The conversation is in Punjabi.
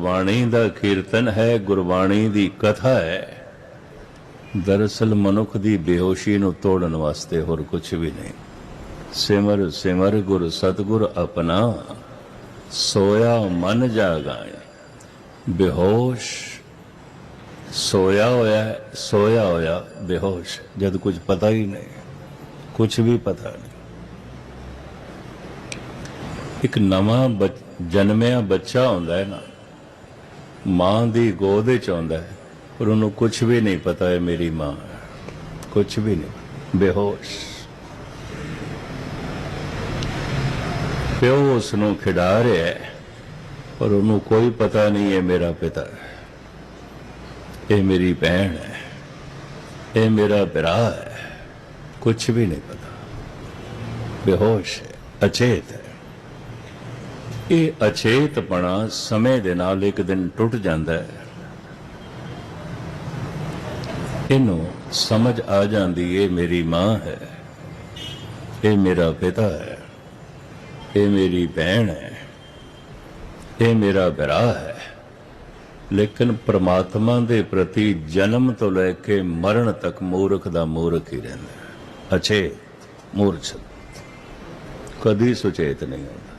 ਗੁਰਬਾਣੀ ਦਾ ਕੀਰਤਨ ਹੈ, ਗੁਰਬਾਣੀ ਦੀ ਕਥਾ ਹੈ। ਦਰਅਸਲ ਮਨੁੱਖ ਦੀ ਬੇਹੋਸ਼ੀ ਨੂੰ ਤੋੜਨ ਵਾਸਤੇ ਹੋਰ ਕੁਝ ਵੀ ਨਹੀਂ। ਸਿਮਰ ਸਿਮਰ ਗੁਰ, ਸਤਗੁਰ ਆਪਣਾ, ਸੋਇਆ ਮਨ ਜਾਗਾਏ। ਬੇਹੋਸ਼, ਸੋਇਆ ਹੋਇਆ ਸੋਇਆ ਹੋਇਆ ਬੇਹੋਸ਼, ਜਦ ਕੁਝ ਪਤਾ ਹੀ ਨਹੀਂ ਕੁਝ ਵੀ ਪਤਾ ਨਹੀਂ। ਇੱਕ ਨਵਾਂ ਬੱਚ- ਜਨਮਿਆ ਬੱਚਾ ਹੁੰਦਾ ਹੈ ਨਾ ਮਾਂ ਦੀ ਗੋਦ ਵਿੱਚ ਆਉਂਦਾ ਹੈ, ਪਰ ਉਹਨੂੰ ਕੁਝ ਵੀ ਨਹੀਂ ਪਤਾ ਹੈ ਮੇਰੀ ਮਾਂ। ਹੈ ਕੁਝ ਵੀ ਨਹੀਂ। ਬੇਹੋਸ਼। ਪਿਓ ਉਸ ਨੂੰ ਖਿਡਾ ਰਿਹਾ ਹੈ, ਪਰ ਉਹਨੂੰ ਕੋਈ ਪਤਾ ਨਹੀਂ ਹੈ ਮੇਰਾ ਪਿਤਾ ਹੈ। ਇਹ ਮੇਰੀ ਭੈਣ ਹੈ। ਇਹ ਮੇਰਾ ਭਰਾ ਹੈ। ਕੁਝ ਵੀ ਨਹੀਂ ਪਤਾ। ਬੇਹੋਸ਼ ਹੈ। ਅਚੇਤ ਹੈ। ਇਹ ਅਚੇਤਪਣਾ ਸਮੇਂ ਦੇ ਨਾਲ ਇੱਕ ਦਿਨ ਟੁੱਟ ਜਾਂਦਾ ਹੈ। ਇਹਨੂੰ ਸਮਝ ਆ ਜਾਂਦੀ, ਇਹ ਮੇਰੀ ਮਾਂ ਹੈ, ਇਹ ਮੇਰਾ ਪਿਤਾ ਹੈ, ਇਹ ਮੇਰੀ ਭੈਣ ਹੈ, ਇਹ ਮੇਰਾ ਭਰਾ ਹੈ। ਲੇਕਿਨ ਪ੍ਰਮਾਤਮਾ ਦੇ ਪ੍ਰਤੀ ਜਨਮ ਤੋਂ ਲੈ ਕੇ ਮਰਨ ਤੱਕ ਮੂਰਖ ਦਾ ਮੂਰਖ ਹੀ ਰਹਿੰਦਾ ਹੈ। ਅਚੇਤ, ਮੂਰਛ। ਕਦੀ ਸੁਚੇਤ ਨਹੀਂ ਹੁੰਦਾ।